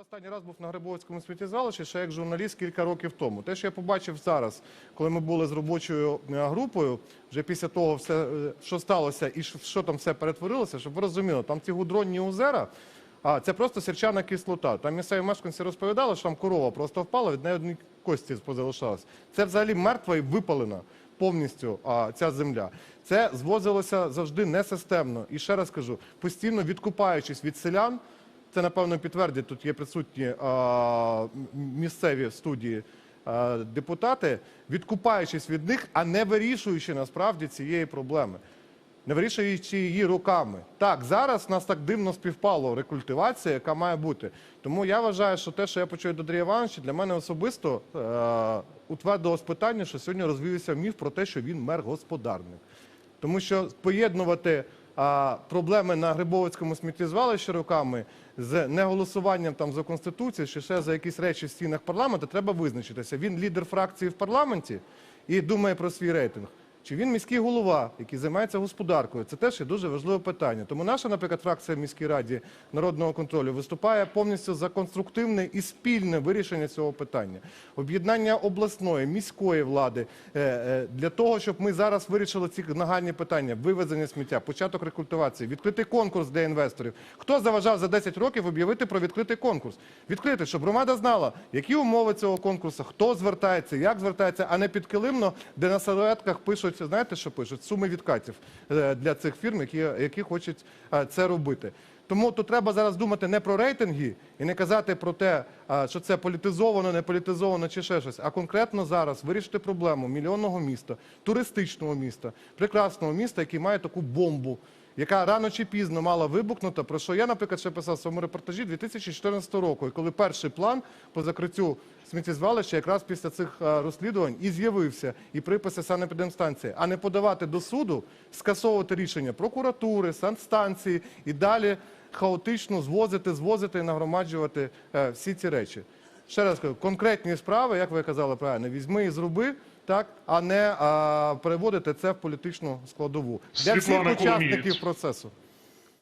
Останній раз був на Грибовицькому сміттєзвалищі ще як журналіст кілька років тому. Те, що я побачив зараз, коли ми були з робочою е, групою, вже після того, все, е, що сталося і що- там все перетворилося, щоб ви розуміли, там ці гудронні озера. А це просто сірчана кислота. Там місцеві мешканці розповідали, що там корова просто впала, від неї одні кості позалишалось. Це взагалі мертва і випалена повністю а, ця земля. Це звозилося завжди несистемно. І ще раз кажу, постійно відкупаючись від селян, це напевно підтвердять. Тут є присутні а, місцеві студії а, депутати, відкупаючись від них, а не вирішуючи насправді цієї проблеми. Не вирішуючи її руками. Так, зараз нас так дивно співпало рекультивація, яка має бути. Тому я вважаю, що те, що я почув від Андрія Івановича, для мене особисто е- утвердилось питання, що сьогодні розвівся міф про те, що він мер-господарник. Тому що поєднувати а, проблеми на Грибовицькому сміттєзвалищі роками з неголосуванням там за конституцію, чи ще за якісь речі в стінах парламенту, треба визначитися. Він лідер фракції в парламенті і думає про свій рейтинг. Чи він міський голова, який займається господаркою? Це теж є дуже важливе питання. Тому наша, наприклад, фракція в міській раді народного контролю виступає повністю за конструктивне і спільне вирішення цього питання. Об'єднання обласної, міської влади е, е, для того, щоб ми зараз вирішили ці нагальні питання: вивезення сміття, початок рекультивації, відкритий конкурс для інвесторів. Хто заважав за 10 років об'явити про відкритий конкурс? Відкрити, щоб громада знала, які умови цього конкурсу, хто звертається, як звертається, а не підкилимно, де на серветках пишуть, знаєте, що пишуть? Суми відкатів е, для цих фірм, які, які хочуть е, це робити. Тому тут треба зараз думати не про рейтинги і не казати про те, що це політизовано, не політизовано чи ще щось, а конкретно зараз вирішити проблему мільйонного міста, туристичного міста, прекрасного міста, який має таку бомбу, яка рано чи пізно мала вибухнути. Про що я, наприклад, ще писав в своєму репортажі 2014 року, і коли перший план по закриттю сміттєзвалища якраз після цих розслідувань і з'явився, і приписи санепідемстанції, а не подавати до суду, скасовувати рішення прокуратури, санстанції і далі хаотично звозити, звозити і нагромаджувати е, всі ці речі. Ще раз кажу, конкретні справи, як ви казали правильно, візьми і зроби, так, а не а, переводити це в політичну складову. Для всіх учасників процесу.